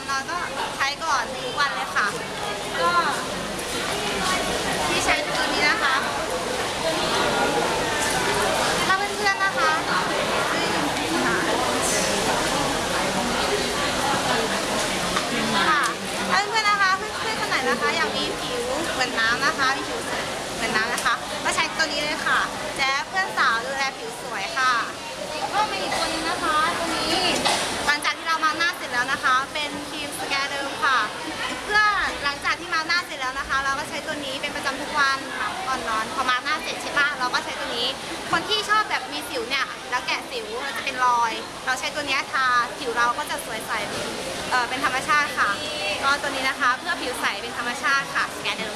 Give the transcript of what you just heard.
อนนอนก็ใช้ก่อนทุกวันเลยค่ะ ก็ที่ใช้ตัวนี้นะคะถ้าเพื่อนๆนะคะค่ะค่ะถ้าเพื่อนๆนะคะเพื่อนๆคนไหนนะคะ อยากมีผิวเหมือนน้ำนะคะมีผิวเหมือนน้ำนะคะก็ใช้ตัวนี้เลยค่ะ ค่ะก่อนอนพอมาหน้าเสร็จใช่ปะเราก็ใช้ตัวนี้ คนที่ชอบแบบมีสิวเนี่ยแล้วแกะสิวมันจะเป็นรอย เราใช้ตัวเนี้ยทาผิวเราก็จะสวยใสเออเป็นธรรมชาติค่ะ ก็ตัวนี้นะคะเพื่อผิวใสเป็นธรรมชาติค่ะ แกนเดิม